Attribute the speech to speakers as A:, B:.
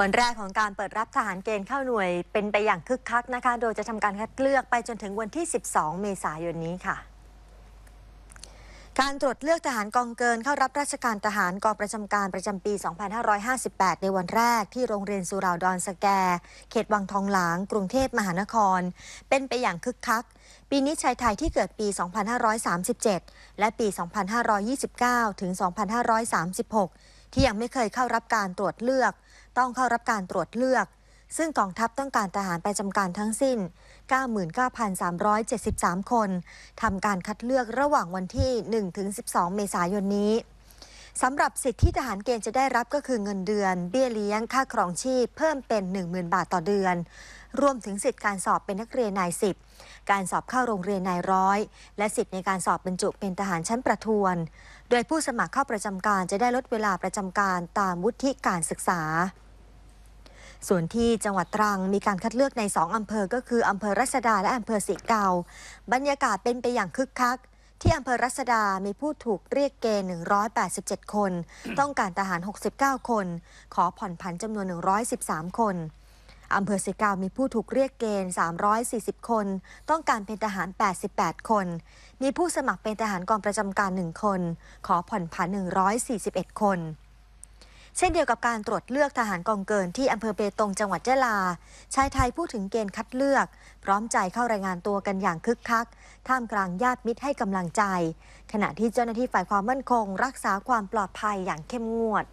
A: วันแรกของการเปิดรับทหารเกณฑ์เข้าหน่วยเป็นไปอย่างคึกคักนะคะ โดยจะทำการคัดเลือกไปจนถึงวันที่ 12 เมษายนนี้ค่ะ การตรวจเลือกทหารกองเกินเข้ารับราชการทหารกองประจำการประจำปี 2558 ในวันแรกที่โรงเรียนสุราดอนสแก เขตวังทองหลาง กรุงเทพมหานคร เป็นไปอย่างคึกคัก ปีนี้ชายไทยที่เกิดปี 2537 และปี 2529 ถึง 2536 ที่ยังไม่เคยเข้ารับการตรวจเลือก ต้องเข้ารับการตรวจเลือก ซึ่งกองทัพต้องการทหารประจำการทั้งสิ้น 99,373 คนทำการคัดเลือกระหว่างวันที่ 1-12 เมษายนนี้ สำหรับสิทธิที่ทหารเกณฑ์จะได้รับก็คือเงินเดือน เบี้ยเลี้ยง ค่าครองชีพ เพิ่มเป็น 10,000 บาทต่อเดือน รวมถึงสิทธิการสอบเป็นนักเรียนนายสิบการสอบเข้าโรงเรียนนายร้อย และสิทธิในการสอบบรรจุเป็นทหารชั้นประทวน โดยผู้สมัครเข้าประจำการจะได้ลดเวลาประจำการตามวุฒิการศึกษาส่วนที่จังหวัดตรังมีการคัดเลือกใน 2 อำเภอก็คือ อำเภอรัศดาและอำเภอสิเกาบรรยากาศเป็นไปอย่างคึกคัก ที่อำเภอรัศดา มีผู้ถูกเรียกเกณฑ์ 187 คน ต้องการทหาร 69 คน ขอผ่อนผันจำนวน 113 คนอำเภอสิเกามีผู้ถูกเรียกเกณฑ์ 340 คน ต้องการเป็นทหาร 88 คน มีผู้สมัครเป็นทหารกองประจำการ 1 คน ขอผ่อนผัน 141 คน เช่นเดียวกับการตรวจเลือกทหารกองเกินที่อำเภอเบตงจังหวัดยะลา ชายไทยพูดถึงเกณฑ์คัดเลือก พร้อมใจเข้ารายงานตัวกันอย่างคึกคัก ท่ามกลางญาติมิตรให้กำลังใจ ขณะที่เจ้าหน้าที่ฝ่ายความมั่นคง รักษาความปลอดภัยอย่างเข้มงวด